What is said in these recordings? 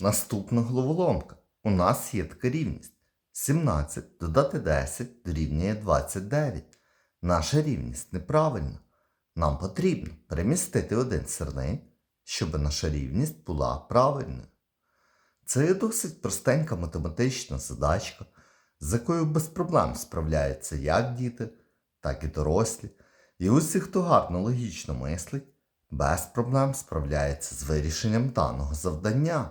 Наступна головоломка. У нас є така рівність. 17 додати 10 дорівнює 29. Наша рівність неправильна. Нам потрібно перемістити один сирник, щоб наша рівність була правильною. Це є досить простенька математична задачка, з якою без проблем справляються як діти, так і дорослі. І усі, хто гарно логічно мислить, без проблем справляється з вирішенням даного завдання.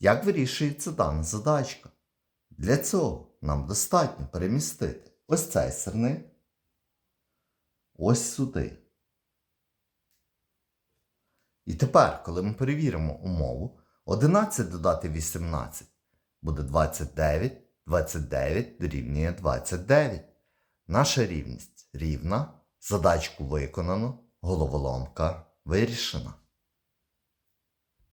Як вирішується дана задачка? Для цього нам достатньо перемістити ось цей сирник ось сюди. І тепер, коли ми перевіримо умову, 11 додати 18 буде 29, 29 дорівнює 29. Наша рівність рівна, задачку виконано, головоломка вирішена.